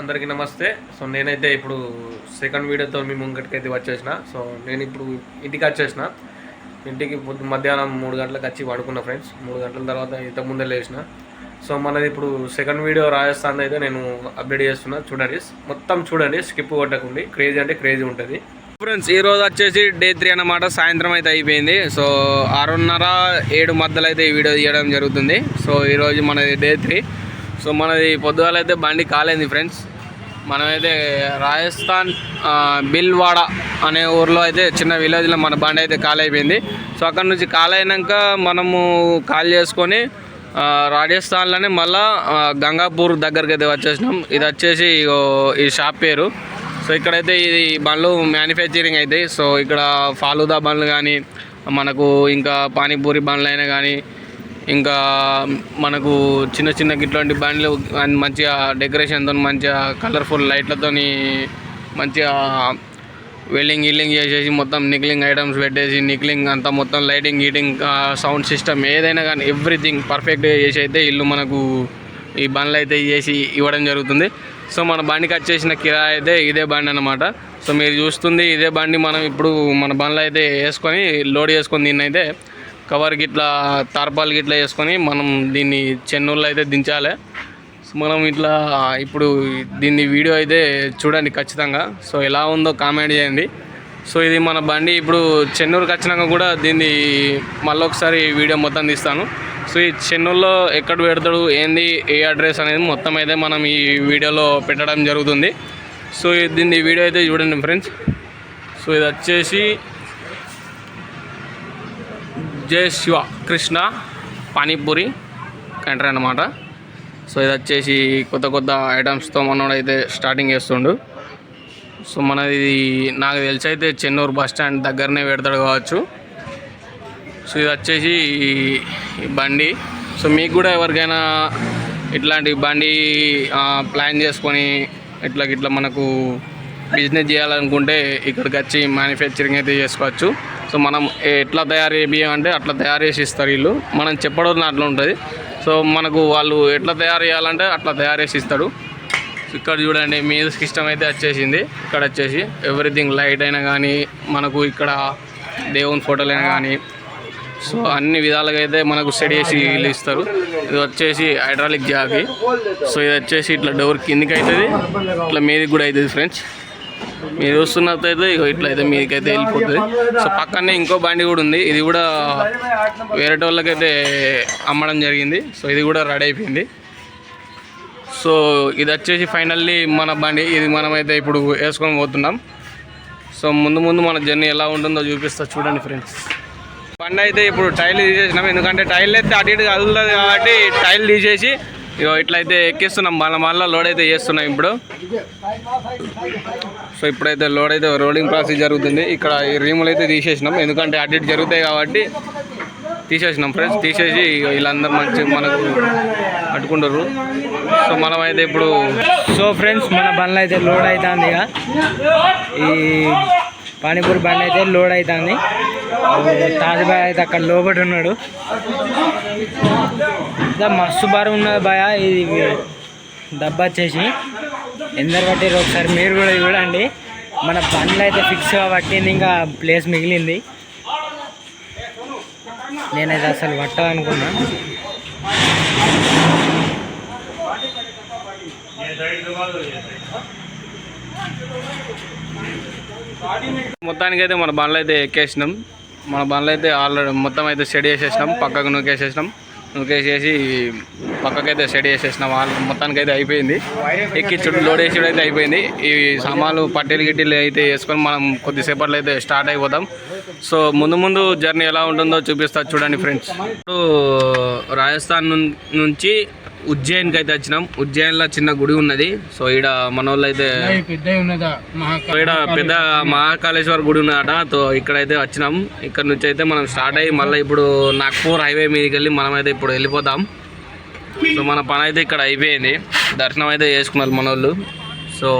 అందరికీ నమస్తే. సో నేనైతే ఇప్పుడు సెకండ్ వీడియోతో మీ ముంగటికి అయితే వచ్చేసిన. సో నేను ఇప్పుడు ఇంటికి వచ్చేసిన. ఇంటికి పొద్దు మధ్యాహ్నం మూడు గంటలకు వచ్చి పడుకున్న ఫ్రెండ్స్ మూడు గంటల తర్వాత ఇంత ముందే లేచిన. సో మనది ఇప్పుడు సెకండ్ వీడియో రాజస్థాన్ అయితే నేను అప్డేట్ చేస్తున్నా. చూడండి. మొత్తం చూడండి. స్కిప్ కొట్టకుండి. క్రేజీ అంటే క్రేజీ ఉంటుంది. ఫ్రెండ్స్ ఈ రోజు వచ్చేసి డే త్రీ అన్నమాట. సాయంత్రం అయితే అయిపోయింది. సో ఆరున్నర ఏడు మధ్యలో అయితే ఈ వీడియో తీయడం జరుగుతుంది. సో ఈరోజు మనది డే త్రీ సో మనది పొద్దుగాల అయితే బండి కాలేంది ఫ్రెండ్స్. మనమైతే రాజస్థాన్ ఆ, బిల్వాడ అనే ఊర్లో అయితే చిన్న విలేజ్లో మన బండి అయితే కాలైపోయింది. సో అక్కడ నుంచి కాలైనాక మనము కాల్ చేసుకొని రాజస్థాన్లోనే మళ్ళా గంగాపూర్ దగ్గరికి అయితే వచ్చేసినాం. ఇది వచ్చేసి ఈ షాప్ పేరు. సో ఇక్కడైతే ఇది బండ్లు మ్యానుఫ్యాక్చరింగ్ అవుతాయి సో ఇక్కడ ఫాలూదా బండ్లు కానీ మనకు ఇంకా పానీపూరి బండ్లు అయినా కానీ ఇంకా మనకు చిన్న చిన్న ఇట్లాంటి బండ్లు మంచిగా డెకరేషన్తో మంచిగా కలర్ఫుల్ లైట్లతోని మంచిగా వెల్డింగ్ గిల్లింగ్ చేసేసి మొత్తం నిక్లింగ్ ఐటమ్స్ పెట్టేసి నిక్లింగ్ అంతా మొత్తం లైటింగ్ గీటింగ్ సౌండ్ సిస్టమ్ ఏదైనా కానీ ఎవ్రీథింగ్ పర్ఫెక్ట్గా చేసి అయితే ఇల్లు మనకు ఈ బండ్లు అయితే చేసి ఇవ్వడం జరుగుతుంది. సో మన బండికి వచ్చేసిన కిరాయి అయితే ఇదే బండి అనమాట సో మీరు చూస్తుంది ఇదే బండి మనం ఇప్పుడు మన బండ్లు అయితే వేసుకొని లోడ్ చేసుకొని దీన్ని అయితే కవర్ గిట్లా తార్పాల్ గిట్లా వేసుకొని మనం దీన్ని చెన్నూరులో అయితే దించాలి. మనం ఇట్లా ఇప్పుడు దీన్ని వీడియో అయితే చూడండి ఖచ్చితంగా. సో ఎలా ఉందో కామెంట్ చేయండి. సో ఇది మన బండి ఇప్పుడు చెన్నూరుకి వచ్చినాక కూడా దీన్ని మళ్ళీ ఒకసారి వీడియో మొత్తం తీస్తాను. సో ఈ చెన్నూరులో ఎక్కడ పెడతాడు ఏంది ఏ అడ్రస్ అనేది మొత్తం అయితే మనం ఈ వీడియోలో పెట్టడం జరుగుతుంది. సో దీన్ని వీడియో అయితే చూడండి ఫ్రెండ్స్. సో ఇది వచ్చేసి జయ శివ కృష్ణ పానీపూరి కంట్రీ అన్నమాట. సో ఇది వచ్చేసి కొత్త కొత్త ఐటమ్స్తో మనోడైతే స్టార్టింగ్ చేస్తుండు. సో మనది నాకు తెలిసి అయితే చెన్నూరు బస్ స్టాండ్ దగ్గరనే పెడతాడు కావచ్చు. సో ఇది వచ్చేసి ఈ- బండి. సో మీకు కూడా ఎవరికైనా ఇట్లాంటి బండి ప్లాన్ చేసుకొని ఇట్లా ఇట్లా మనకు బిజినెస్ చేయాలనుకుంటే ఇక్కడికి వచ్చి మ్యానుఫ్యాక్చరింగ్ అయితే చేసుకోవచ్చు. సో మనం ఎట్లా తయారు అంటే అట్లా తయారు చేసి ఇస్తారు వీళ్ళు. మనం చెప్పడం అట్లా ఉంటుంది. సో మనకు వాళ్ళు ఎట్లా తయారు చేయాలంటే అట్లా తయారు చేసి ఇస్తాడు. ఇక్కడ చూడండి మీ సిస్టమ్ అయితే వచ్చేసింది. ఇక్కడ వచ్చేసి ఎవ్రీథింగ్ లైట్ అయినా కానీ మనకు ఇక్కడ దేవుని ఫోటోలు అయినా కానీ సో అన్ని విధాలుగా అయితే మనకు సెట్ చేసి వీళ్ళు ఇస్తారు. ఇది వచ్చేసి హైడ్రాలిక్ జాకి. సో ఇది వచ్చేసి ఇట్లా డోర్ కిందికి అవుతుంది. ఇట్లా మీదికి కూడా అవుతుంది ఫ్రెండ్స్ మీరు చూస్తున్నట్టయితే ఇగో ఇట్లయితే అయితే వెళ్ళిపోతుంది. సో పక్కనే ఇంకో బండి కూడా ఉంది. ఇది కూడా వేరే వాళ్ళకైతే అమ్మడం జరిగింది. సో ఇది కూడా రెడీ అయిపోయింది. సో ఇది వచ్చేసి ఫైనల్లీ మన బండి. ఇది మనమైతే ఇప్పుడు వేసుకొని పోతున్నాం. సో ముందు ముందు మన జర్నీ ఎలా ఉంటుందో చూపిస్తా చూడండి ఫ్రెండ్స్. బండి అయితే ఇప్పుడు టైల్ తీసేసినాం. ఎందుకంటే టైల్ అయితే అటు ఇటు కదులుతుంది కాబట్టి టైల్ తీసేసి ఇగో ఇట్లయితే ఎక్కిస్తున్నాం. మళ్ళీ మళ్ళీ లోడ్ అయితే చేస్తున్నాం ఇప్పుడు. సో ఇప్పుడైతే లోడ్ అయితే రోడింగ్ ప్రాసెస్ జరుగుతుంది. ఇక్కడ ఈ రీములు అయితే తీసేసినాం. ఎందుకంటే అటు ఇటు జరుగుతాయి కాబట్టి తీసేసినాం ఫ్రెండ్స్ తీసేసి ఇగో వీళ్ళందరూ మంచి మనకు అట్టుకుంటారు సో మనం అయితే ఇప్పుడు సో ఫ్రెండ్స్ మన బండ్లు అయితే లోడ్ అవుతుంది ఇక ఈ పానీపూరి బండి అయితే లోడ్ అవుతుంది తాజ్బాయ్ అయితే అక్కడ లోబడి ఉన్నాడు. ఇంకా మస్తు బారు ఉన్నది భయ ఇది డబ్బా వచ్చేసి. ఎందరు పట్టారు ఒకసారి మీరు కూడా చూడండి. మన బండ్లు అయితే ఫిక్స్గా పట్టింది ఇంకా ప్లేస్ మిగిలింది. నేనైతే అసలు పట్టాలనుకున్నా మొత్తానికి అయితే మన బండ్లు అయితే ఎక్కేసినాం. మన బండ్లు అయితే ఆల్రెడీ మొత్తం అయితే సెట్ చేసేసినాం. పక్కకు నూకేసేసినాం. నూకేసేసి పక్కకైతే సెట్ చేసేసినాం. ఆల్ మొత్తానికి అయితే అయిపోయింది. ఎక్కి చుట్టూ లోడ్ వేసి అయితే అయిపోయింది. ఈ సామాన్లు పట్టీలు గిట్టీలు అయితే వేసుకొని మనం కొద్దిసేపట్లో అయితే స్టార్ట్ అయిపోతాం. సో ముందు ముందు జర్నీ ఎలా ఉంటుందో చూపిస్తా చూడండి ఫ్రెండ్స్. ఇప్పుడు రాజస్థాన్ నుంచి ఉజ్జయిన్కి అయితే వచ్చినాం. ఉజ్జయిన్లో చిన్న గుడి ఉన్నది. సో ఈడ మన వాళ్ళు అయితే ఇక్కడ పెద్ద మహాకాళేశ్వర గుడి ఉన్నదట. సో ఇక్కడైతే వచ్చినాం. ఇక్కడ నుంచి అయితే మనం స్టార్ట్ అయ్యి మళ్ళీ ఇప్పుడు నాగ్పూర్ హైవే మీదకి వెళ్ళి మనం అయితే ఇప్పుడు వెళ్ళిపోతాం. సో మన పని అయితే ఇక్కడ అయిపోయింది. దర్శనం అయితే చేసుకున్నారు మన వాళ్ళు సో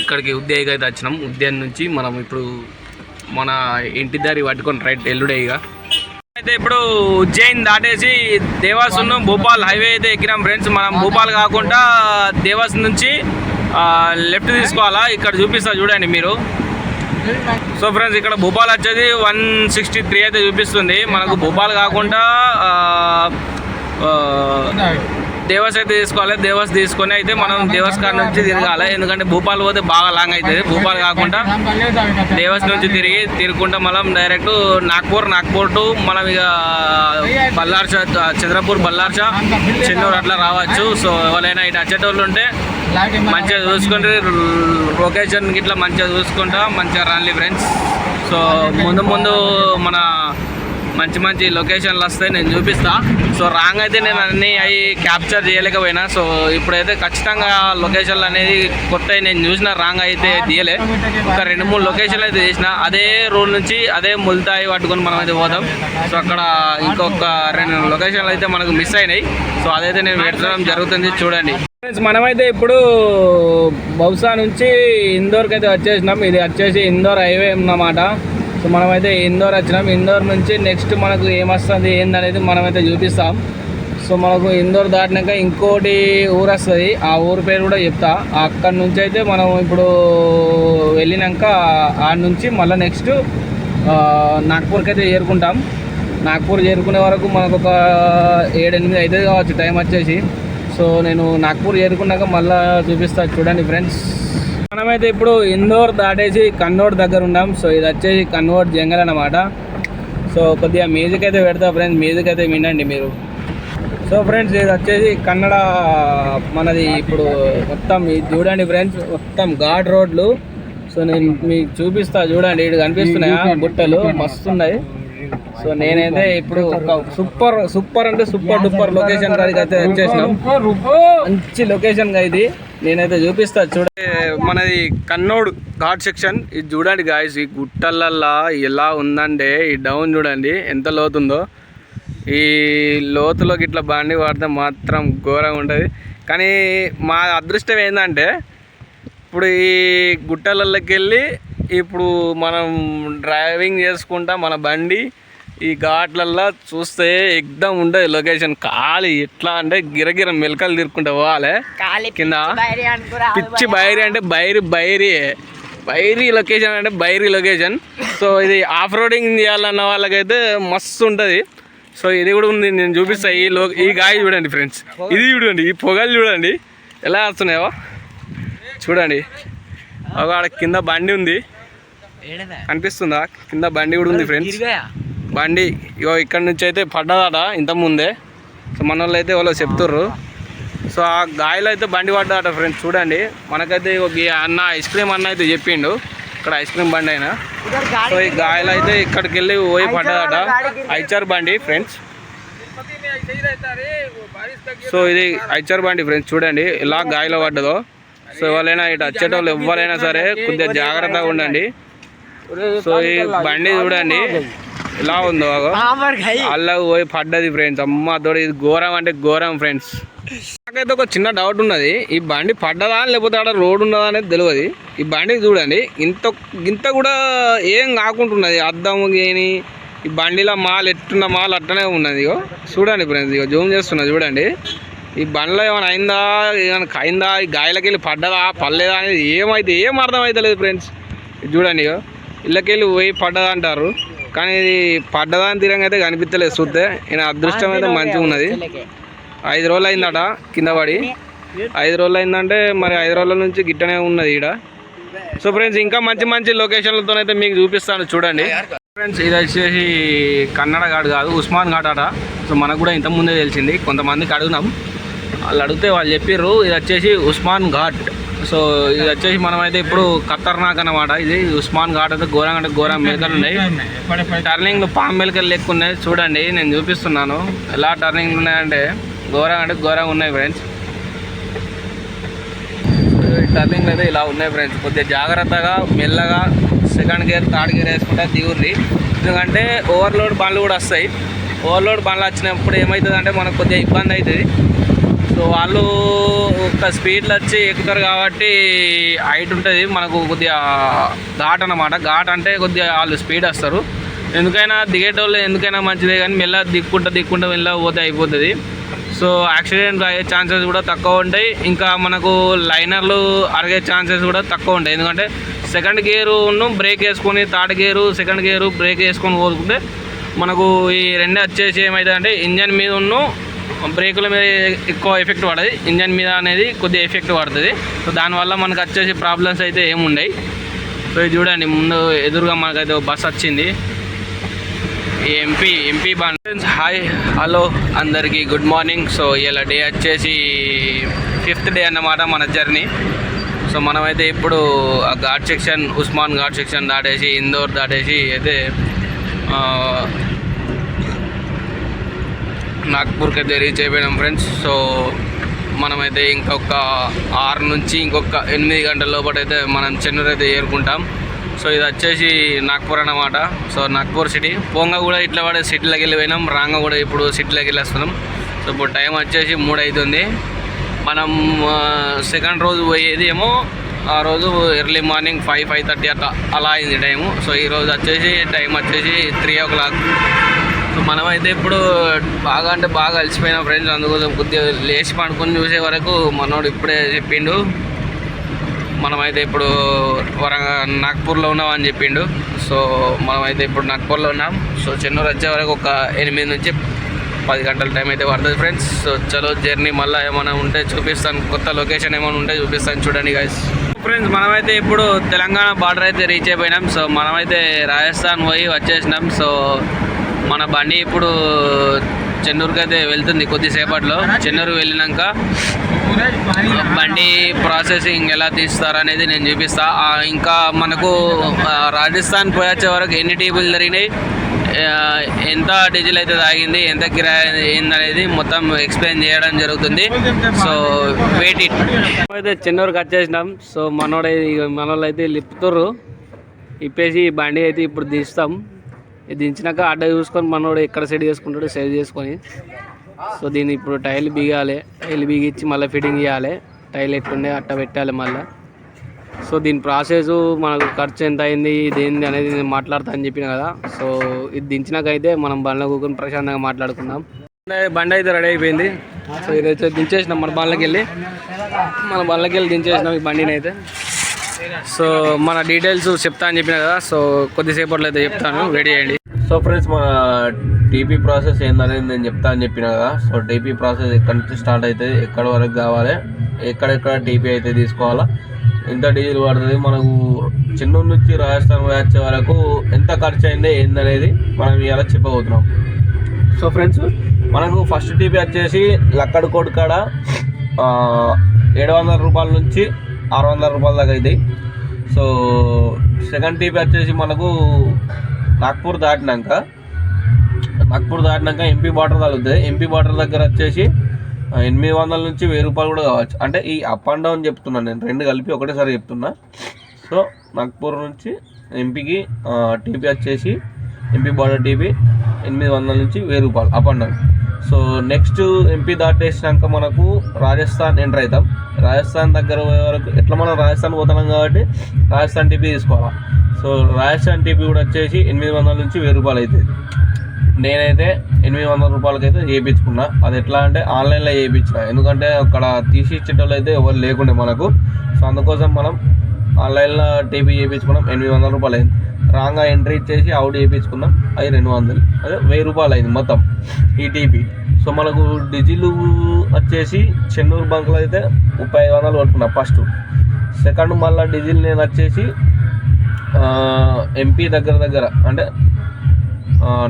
ఇక్కడికి ఉద్యాయికి అయితే వచ్చినాం. ఉద్యాన్ నుంచి మనం ఇప్పుడు మన ఇంటి దారి పట్టుకొని రైట్ ఎల్లుడే ఇక. అయితే ఇప్పుడు ఉజ్జయిన్ దాటేసి దేవాస్ భూపాల్ హైవే అయితే ఎక్కినాం ఫ్రెండ్స్. మనం భూపాల్ కాకుండా దేవాస్ నుంచి లెఫ్ట్ తీసుకోవాలా? ఇక్కడ చూపిస్తా చూడండి మీరు. సో ఫ్రెండ్స్ ఇక్కడ భూపాల్ వచ్చేది వన్ సిక్స్టీ త్రీ అయితే చూపిస్తుంది. మనకు భూపాల్ కాకుండా దేవస్ అయితే తీసుకోవాలి దేవస్ తీసుకొని అయితే మనం దేవస్ కాడ నుంచి తిరగాలి. ఎందుకంటే భూపాల్ పోతే బాగా లాంగ్ అవుతుంది. భూపాల్ కాకుండా దేవస్ నుంచి తిరిగి తిరుగుకుంటా మనం డైరెక్ట్ నాగ్పూర్ నాగ్పూర్ టు మనం ఇక బల్లార్షా చంద్రపూర్ బల్లార్షా చెన్నూరు అట్లా రావచ్చు. సో ఎవరైనా ఇటు వచ్చేటోళ్ళు ఉంటే మంచిగా చూసుకుంటే లొకేషన్ ఇట్లా మంచిగా చూసుకుంటా మంచిగా రాలి ఫ్రెండ్స్. సో ముందు ముందు మన మంచి మంచి లొకేషన్లు వస్తాయి నేను చూపిస్తా. సో రాంగ్ అయితే నేను అన్ని అవి క్యాప్చర్ చేయలేకపోయినా. సో ఇప్పుడైతే ఖచ్చితంగా లొకేషన్లు అనేది కొత్త నేను చూసిన రాంగ్ అయితే తీయలే. ఒక రెండు మూడు లొకేషన్లు అయితే చేసిన అదే రోడ్ నుంచి అదే ముల్తాయి పట్టుకొని మనం అయితే పోదాం సో అక్కడ ఇంకొక రెండు లొకేషన్లు అయితే మనకు మిస్ అయినాయి. సో అదైతే నేను పెట్టడం జరుగుతుంది చూడండి. ఫ్రెండ్స్ మనమైతే ఇప్పుడు బహుశా నుంచి ఇందోర్కి అయితే వచ్చేసినాం. ఇది వచ్చేసి ఇందోర్ హైవే అన్నమాట. సో మనమైతే ఇందోర్ వచ్చినాం. ఇందోర్ నుంచి నెక్స్ట్ మనకు ఏమొస్తుంది ఏందనేది మనమైతే చూపిస్తాం. సో మనకు ఇందోర్ దాటినాక ఇంకోటి ఊరు వస్తుంది ఆ ఊరు పేరు కూడా చెప్తా. అక్కడి నుంచి అయితే మనం ఇప్పుడు వెళ్ళినాక ఆడ నుంచి మళ్ళీ నెక్స్ట్ నాగ్పూర్కి అయితే చేరుకుంటాం. నాగ్పూర్ చేరుకునే వరకు మనకు ఒక ఏడెనిమిది అవుతుంది కావచ్చు టైం వచ్చేసి. సో నేను నాగ్పూర్ చేరుకున్నాక మళ్ళీ చూపిస్తాను చూడండి ఫ్రెండ్స్. మనమైతే ఇప్పుడు ఇందోర్ దాటేసి కన్నోడ్ దగ్గర ఉన్నాం సో ఇది వచ్చేసి కన్నోడ్ జంగల్ అన్నమాట. సో కొద్దిగా మ్యూజిక్ అయితే పెడతా ఫ్రెండ్స్ మ్యూజిక్ అయితే వినండి మీరు. సో ఫ్రెండ్స్ ఇది వచ్చేసి కన్నడ మనది ఇప్పుడు మొత్తం ఇది చూడండి ఫ్రెండ్స్ మొత్తం ఘాట్ రోడ్లు. సో నేను మీకు చూపిస్తా చూడండి. ఇటు కనిపిస్తున్నాయా? బుట్టలు మస్తు ఉన్నాయి. సో నేనైతే ఇప్పుడు ఒక సూపర్ సూపర్ అంటే సూపర్ డూపర్ లొకేషన్ కాడికి అయితే వచ్చేసినాం. మంచి లొకేషన్గా ఇది. నేనైతే చూపిస్తా చూడండి మనది కన్నోడ్ ఘాట్ సెక్షన్. ఇది చూడండి గాయస్ ఈ గుట్టలల్లా ఎలా ఉందంటే ఈ డౌన్ చూడండి ఎంత లోతుందో ఈ లోతులోకి ఇట్లా బండి వాడితే మాత్రం ఘోరంగా ఉంటుంది. కానీ మా అదృష్టం ఏంటంటే ఇప్పుడు ఈ గుట్టలలోకి వెళ్ళి ఇప్పుడు మనం డ్రైవింగ్ చేసుకుంటా మన బండి ఈ ఘాట్లల్లో చూస్తే ఎగ్దమ్ ఉంటుంది లొకేషన్. ఖాళీ. ఎట్లా అంటే గిరగిర మెలకలు తిరుక్కుంటా పోవాలి. కింద పిచ్చి బైరి అంటే బైరి బైరి. బైరీ లొకేషన్ అంటే బైరీ లొకేషన్. సో ఇది ఆఫ్ రోడింగ్ చేయాలన్న వాళ్ళకైతే మస్తు ఉంటుంది. సో ఇది కూడా ఉంది నేను చూపిస్తా. ఈ లో ఈ గాయ చూడండి ఫ్రెండ్స్. ఇది చూడండి ఈ పొగలు చూడండి. ఎలా వస్తున్నాయో. చూడండి. ఒక కింద బండి ఉంది. కనిపిస్తుందా కింద బండి కూడా ఉంది ఫ్రెండ్స్. బండి ఇగో ఇక్కడ నుంచి అయితే పడ్డదట ఇంత ముందే సో మన వాళ్ళు అయితే వాళ్ళు చెప్తుర్రు. సో ఆ గాయలో అయితే బండి పడ్డదట ఫ్రెండ్స్ చూడండి. మనకైతే అన్న ఐస్ క్రీమ్ అన్న అయితే చెప్పిండు. ఇక్కడ ఐస్ క్రీమ్ బండి అయినా. సో ఈ గాయలు అయితే ఇక్కడికి వెళ్ళి పోయి పడ్డదట ఐచర్ బండి ఫ్రెండ్స్. సో ఇది ఐచర్ బండి ఫ్రెండ్స్ చూడండి. ఇలా గాయలో పడ్డదో. సో ఎవరైనా ఇటు వచ్చేటోళ్ళు ఎవరైనా సరే కొద్దిగా జాగ్రత్తగా ఉండండి. సో ఈ బండి చూడండి. ఎలా ఉందో అల్లకు పోయి పడ్డది ఫ్రెండ్స్ అమ్మ తోడు ఇది ఘోరం అంటే ఘోరం ఫ్రెండ్స్ నాకైతే ఒక చిన్న డౌట్ ఉన్నది. ఈ బండి పడ్డదా లేకపోతే ఆడ రోడ్ ఉన్నదా అనేది తెలియదు ఈ బండి చూడండి. ఇంత ఇంత కూడా ఏం కాకుంటున్నది. అద్దం ఏని ఈ బండిలో మాల్ ఎట్టున్న మాల్ అట్టనే ఉన్నది ఇగో. చూడండి ఫ్రెండ్స్ ఇగో జూమ్ చేస్తున్నా చూడండి. ఈ బండిలో ఏమైనా అయిందా? ఏమైనా అయిందా? ఈ గాయలకి వెళ్ళి పడ్డదా? పడలేదా అనేది ఏమైతే ఏం అర్థం అవుతలేదు ఫ్రెండ్స్ చూడండి ఇగో. ఇళ్ళకెళ్ళి పోయి పడ్డదా అంటారు కానీ ఇది పడ్డదా అని తీరంగా అయితే కనిపించలేదు చూస్తే. ఈయన అదృష్టం అయితే మంచిగా ఉన్నది. ఐదు రోజులు అయిందట కింద పడి. ఐదు రోజులు అయిందంటే మరి ఐదు రోజుల నుంచి గిట్టనే ఉన్నది ఈడ. సో ఫ్రెండ్స్ ఇంకా మంచి మంచి లొకేషన్లతో అయితే మీకు చూపిస్తాను చూడండి. ఫ్రెండ్స్ ఇది వచ్చేసి కన్నడ ఘాట్ కాదు ఉస్మాన్ ఘాట్ అట. సో మనకు కూడా ఇంత ముందే తెలిసింది కొంతమందికి అడుగునాం. వాళ్ళు అడిగితే వాళ్ళు చెప్పిర్రు ఇది వచ్చేసి ఉస్మాన్ ఘాట్. సో ఇది వచ్చేసి మనమైతే ఇప్పుడు ఖతర్నాక్ అన్నమాట. ఇది ఉస్మాన్ ఘాట్ అయితే ఘోరంగా అంటే ఘోరం మేకలు ఉన్నాయి. టర్నింగ్ పామ్ మెలకలు లెక్క ఉన్నాయి. చూడండి నేను చూపిస్తున్నాను. ఎలా టర్నింగ్ ఉన్నాయంటే ఘోరంగా అంటే ఘోరంగా ఉన్నాయి ఫ్రెండ్స్. టర్నింగ్ అయితే ఇలా ఉన్నాయి ఫ్రెండ్స్. కొద్దిగా జాగ్రత్తగా మెల్లగా సెకండ్ గేర్ థర్డ్ గేర్ వేసుకుంటే దిగుర్రి. ఎందుకంటే ఓవర్లోడ్ బండ్లు కూడా వస్తాయి. ఓవర్లోడ్ బండ్లు వచ్చినప్పుడు ఏమవుతుందంటే మనకు కొద్దిగా ఇబ్బంది అవుతుంది. సో వాళ్ళు ఒక స్పీడ్లో వచ్చి ఎక్కుతారు కాబట్టి హైట్ ఉంటుంది. మనకు కొద్దిగా ఘాట్ అన్నమాట. ఘాట్ అంటే కొద్దిగా వాళ్ళు స్పీడ్ వస్తారు. ఎందుకైనా దిగేటోళ్ళు ఎందుకైనా మంచిదే కానీ మెల్ల దిక్కుంటా దిక్కుంటా మెల్ల పోతే అయిపోతుంది. సో యాక్సిడెంట్ అయ్యే ఛాన్సెస్ కూడా తక్కువ ఉంటాయి. ఇంకా మనకు లైనర్లు అరిగే ఛాన్సెస్ కూడా తక్కువ ఉంటాయి. ఎందుకంటే సెకండ్ గేరును బ్రేక్ వేసుకొని third gear second gear brake వేసుకొని కోరుకుంటే మనకు ఈ రెండు వచ్చేసి ఏమవుతుందంటే ఇంజన్ మీద ఉన్న బ్రేకుల మీద ఎక్కువ ఎఫెక్ట్ పడదు. ఇంజన్ మీద అనేది కొద్దిగా ఎఫెక్ట్ పడుతుంది. సో దానివల్ల మనకు వచ్చేసి ప్రాబ్లమ్స్ అయితే ఏముండయి. సో ఇది చూడండి ముందు ఎదురుగా మనకైతే బస్ వచ్చింది. ఈ MP MP bond hi hello అందరికీ గుడ్ మార్నింగ్ సో ఇలా డే వచ్చేసి ఫిఫ్త్ డే అన్నమాట మన జర్నీ సో మనమైతే ఇప్పుడు ఆ ఘాట్ సెక్షన్ ఉస్మాన్ ఘాట్ సెక్షన్ దాటేసి ఇందోర్ దాటేసి అయితే నాగ్పూర్కి అయితే రీచ్ అయిపోయినాం ఫ్రెండ్స్ సో మనమైతే ఇంకొక ఆరు నుంచి ఇంకొక ఎనిమిది గంటల లోపల అయితే మనం చెన్నూరు అయితే చేరుకుంటాం. సో ఇది వచ్చేసి నాగ్పూర్ అన్నమాట. సో నాగ్పూర్ సిటీ పోంగా కూడా ఇట్లా పడే సిటీలోకి వెళ్ళి పోయినాం. రాంగా కూడా ఇప్పుడు సిటీలోకి వెళ్ళి వస్తున్నాం. సో ఇప్పుడు టైం వచ్చేసి మూడు అవుతుంది మనం సెకండ్ రోజు పోయేది ఏమో ఆ రోజు early morning five five thirty అట్లా. అలా అయింది టైము సో ఈరోజు వచ్చేసి టైం వచ్చేసి త్రీ ఓ క్లాక్ సో మనమైతే ఇప్పుడు బాగా అంటే బాగా అలసిపోయిన ఫ్రెండ్స్ అందుకోసం కొద్దిగా లేచి పండుకొని చూసే వరకు మనోడు ఇప్పుడే చెప్పిండు. మనమైతే ఇప్పుడు వరంగా నాగ్పూర్లో ఉన్నామని చెప్పిండు. సో మనమైతే ఇప్పుడు నాగ్పూర్లో ఉన్నాం. సో చెన్నూరు వచ్చే వరకు ఒక ఎనిమిది నుంచి పది గంటల టైం అయితే పడుతుంది ఫ్రెండ్స్ సో చలో జర్నీ మళ్ళీ ఏమైనా ఉంటే చూపిస్తాను. కొత్త లొకేషన్ ఏమైనా ఉంటే చూపిస్తాను చూడండి గైస్ ఫ్రెండ్స్ మనమైతే ఇప్పుడు తెలంగాణ బార్డర్ అయితే రీచ్ అయిపోయినాం. సో మనమైతే రాజస్థాన్ పోయి వచ్చేసినాం. సో మన బండి ఇప్పుడు చెన్నూరుకి అయితే వెళ్తుంది కొద్దిసేపట్లో. చెన్నూరు వెళ్ళినాక బండి ప్రాసెసింగ్ ఎలా తీస్తారు అనేది నేను చూపిస్తా. ఇంకా మనకు రాజస్థాన్ పోయొచ్చే వరకు ఎన్ని టీపులు జరిగినాయి ఎంత డీజిల్ అయితే తాగింది ఎంత కిరాయి ఏందనేది మొత్తం ఎక్స్ప్లెయిన్ చేయడం జరుగుతుంది. సో వెయిట్ ఇట్ అయితే చెన్నూరుకి వచ్చేసినాం సో మనోడైతే మనోళ్ళు అయితే లిప్తురు ఇప్పేసి బండి అయితే ఇప్పుడు తీస్తాం. దించినాక అడ్డ చూసుకొని మనోడు ఎక్కడ సెట్ చేసుకుంటాడో సెట్ చేసుకొని. సో దీన్ని ఇప్పుడు టైల్ బిగాలి టైల్ బిగించి మళ్ళీ ఫిట్టింగ్ చేయాలి. టైల్ ఎట్టుండే అట్ట పెట్టాలి మళ్ళీ. సో దీని ప్రాసెస్ మనకు ఖర్చు ఎంత అయింది ఇదేంది అనేది నేను మాట్లాడతా అని చెప్పిన కదా. సో ఇది దించినాకైతే మనం బండ్లో కూర్చొని ప్రశాంతంగా మాట్లాడుకుందాం. బండి అయితే రెడీ అయిపోయింది. సో ఇదైతే దించేసినాం మన బండ్లకి వెళ్ళి మన బండ్లకి వెళ్ళి దించేసినాం ఈ బండిని అయితే సో మన డీటెయిల్స్ చెప్తా అని చెప్పిన కదా సో కొద్దిసేపట్లో అయితే చెప్తాను రెడీ అయ్యండి సో ఫ్రెండ్స్ మన టీపీ ప్రాసెస్ ఏందనేది నేను చెప్తా అని చెప్పిన కదా సో టీపీ ప్రాసెస్ ఎక్కడి నుంచి స్టార్ట్ అవుతుంది ఎక్కడి వరకు కావాలి ఎక్కడెక్కడ టీపీ అయితే తీసుకోవాలా ఎంత డీజిల్ పడుతుంది మనకు చిన్న నుంచి రాజస్థాన్ వచ్చే వరకు ఎంత ఖర్చు అయింది ఏందనేది మనం ఇలా చెప్పబోతున్నాం. సో ఫ్రెండ్స్ మనకు ఫస్ట్ టీపీ వచ్చేసి లక్కడ్ కోడ్ కాడ ఏడు వందల రూపాయల నుంచి ఆరు వందల రూపాయల దాకా అవుతాయి సో సెకండ్ టీపీ వచ్చేసి మనకు నాగ్పూర్ దాటినాక నాగ్పూర్ దాటినాక ఎంపీ బార్డర్ తగులుతుంది. ఎంపీ బార్డర్ దగ్గర వచ్చేసి ఎనిమిది వందల నుంచి వెయ్యి రూపాయలు కూడా కావచ్చు. అంటే ఈ అప్ అండ్ డౌన్ చెప్తున్నాను నేను. రెండు కలిపి ఒకటేసారి చెప్తున్నా. సో నాగ్పూర్ నుంచి ఎంపీకి టీపీ వచ్చేసి ఎంపీ బార్డర్ టీపీ ఎనిమిది వందల నుంచి వెయ్యి రూపాయలు up and down so next MP దాటేసినాక మనకు రాజస్థాన్ ఎంటర్ అవుతాం. రాజస్థాన్ దగ్గర వరకు ఎట్లా మనం రాజస్థాన్ పోతున్నాం కాబట్టి రాజస్థాన్ టీపీ తీసుకోవాలి. సో రాజస్థాన్ టీపీ కూడా వచ్చేసి ఎనిమిది వందల నుంచి వెయ్యి రూపాయలు అవుతుంది నేనైతే ఎనిమిది వందల రూపాయలకైతే చేయించుకున్నా అది ఎట్లా అంటే ఆన్లైన్లో చేయించిన ఎందుకంటే అక్కడ తీసి ఇచ్చేటోళ్ళు అయితే ఎవరు లేకుండే మనకు. సో అందుకోసం మనం ఆన్లైన్లో టీపీ చేయించుకున్నాం ఎనిమిది వందల రూపాయలు అయింది. రాంగా ఎంట్రీ ఇచ్చేసి అవుట్ చేయించుకున్నాం అది రెండు వందలు. అదే వెయ్యి రూపాయలు అయింది మొత్తం ఈ టీపీ సో మనకు డీజిల్ వచ్చేసి చెన్నూరు బంక్లో అయితే ముప్పై ఐదు వందలు పట్టుకున్నా ఫస్ట్. సెకండ్ మళ్ళీ డీజిల్ నేను వచ్చేసి ఎంపీ దగ్గర దగ్గర అంటే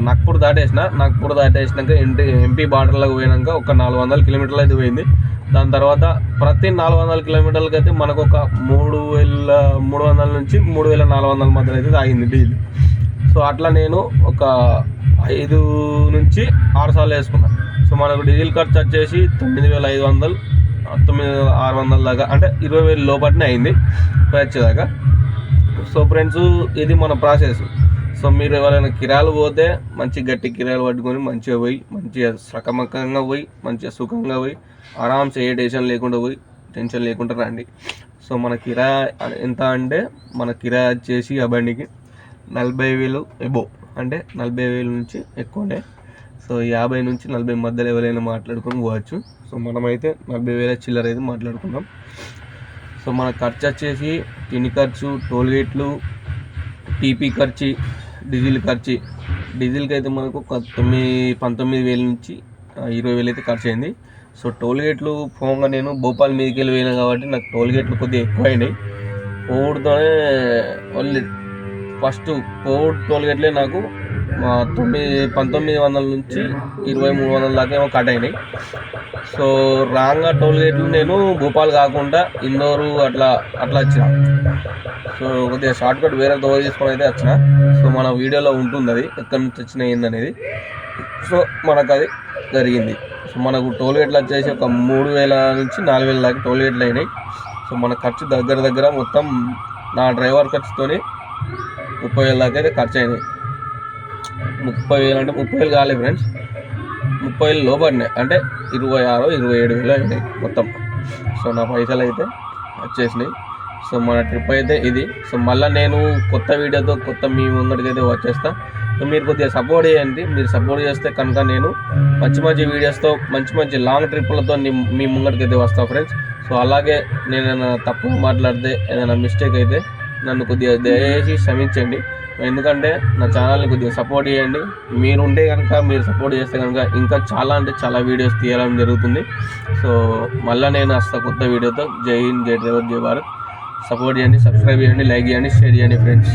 నాగ్పూర్ దాటేసిన నాగ్పూర్ దాటేసినాక ఎంపీ ఎంపీ బార్డర్లోకి పోయినాక ఒక నాలుగు వందల కిలోమీటర్లు అయితే పోయింది. దాని తర్వాత ప్రతి నాలుగు వందల కిలోమీటర్లకి అయితే మనకు ఒక మూడు వేల మూడు వందల నుంచి మూడు వేల నాలుగు వందల మధ్యలో అయితే తాగింది డీజిల్. సో అట్లా నేను ఒక ఐదు నుంచి ఆరు సార్లు వేసుకున్నాను సో మనకు డీజిల్ ఖర్చు వచ్చేసి తొమ్మిది వేల ఐదు వందలు తొమ్మిది వేల ఆరు వందల దాకా అంటే ఇరవై వేల లోపలనే అయింది వచ్చేదాకా సో ఫ్రెండ్స్ ఇది మన ప్రాసెస్. సో మీరు ఎవరైనా కిరాలు పోతే మంచి గట్టి కిరాలు పట్టుకొని మంచిగా పోయి మంచిగా సకమకంగా పోయి మంచిగా సుఖంగా పోయి ఆరామ్సే ఏ టెన్షన్ లేకుండా పోయి టెన్షన్ లేకుండా రండి. సో మన కిరా ఎంత అంటే మన కిరా వచ్చేసి ఆ బండికి నలభై వేలు ఎబో. అంటే నలభై వేలు నుంచి ఎక్కువనే. సో యాభై నుంచి నలభై మధ్యలో ఎవరైనా మాట్లాడుకొని పోవచ్చు. సో మనమైతే నలభై వేల చిల్లర అయితే మాట్లాడుకున్నాం. సో మన ఖర్చు వచ్చేసి తిని ఖర్చు టోల్ గేట్లు టీపీ ఖర్చు డీజిల్ ఖర్చు డీజిల్కి అయితే మనకు ఒక తొమ్మిది పంతొమ్మిది వేల నుంచి ఇరవై వేలు అయితే ఖర్చు అయింది. సో టోల్ గేట్లు పోగా నేను భోపాల్ మీదకి వెళ్ళి పోయినా కాబట్టి నాకు టోల్ గేట్లు కొద్దిగా ఎక్కువ అయినాయి పోవుడుతోనే ఓన్లీ ఫస్ట్ పోవుడు టోల్ గేట్లే నాకు తొమ్మిది పంతొమ్మిది వందల నుంచి ఇరవై మూడు వందల దాకా ఏమో కట్ అయినాయి. సో రాంగా టోల్ గేట్లు నేను భోపాల్ కాకుండా ఇందోరు అట్లా అట్లా వచ్చిన. సో కొద్దిగా షార్ట్ కట్ వేరే దోర తీసుకొని అయితే వచ్చిన. సో మన వీడియోలో ఉంటుంది అది ఎక్కడి నుంచి వచ్చిన ఏందనేది. సో మనకు అది జరిగింది. సో మనకు టోల్ గేట్లు వచ్చేసి ఒక మూడు వేల నుంచి నాలుగు వేల దాకా టోల్ గేట్లు అయినాయి. సో మన ఖర్చు దగ్గర దగ్గర మొత్తం నా డ్రైవర్ ఖర్చుతోనే ముప్పై వేల దాకా అయితే ఖర్చు అయినాయి. ముప్పై వేలు అంటే ముప్పై వేలు కాలేదు ఫ్రెండ్స్. ముప్పై వేలు లోపడినాయి అంటే ఇరవై ఆరు ఇరవై ఏడు వేలు అయినాయి మొత్తం. సో నా పైసలు అయితే వచ్చేసినాయి. సో మన ట్రిప్ అయితే ఇది. సో మళ్ళీ నేను కొత్త వీడియోతో కొత్త మీ ముందడికి అయితే వచ్చేస్తా. సో మీరు కొద్దిగా సపోర్ట్ చేయండి. మీరు సపోర్ట్ చేస్తే కనుక నేను మంచి మంచి వీడియోస్తో మంచి మంచి లాంగ్ ట్రిప్పులతో మీ ముంగడికి అయితే వస్తాను ఫ్రెండ్స్. సో అలాగే నేను ఏదైనా తప్పు మాట్లాడితే ఏదైనా మిస్టేక్ అయితే నన్ను కొద్దిగా దయచేసి క్షమించండి. ఎందుకంటే నా ఛానల్ని కొద్దిగా సపోర్ట్ చేయండి. మీరు ఉంటే కనుక మీరు సపోర్ట్ చేస్తే కనుక ఇంకా చాలా అంటే చాలా వీడియోస్ తీయడం జరుగుతుంది. సో మళ్ళీ నేను వస్తా కొత్త వీడియోతో. జై హింద్ జై డ్రైవర్ జై భారత్. సపోర్ట్ చేయండి సబ్స్క్రైబ్ చేయండి లైక్ చేయండి షేర్ చేయండి ఫ్రెండ్స్.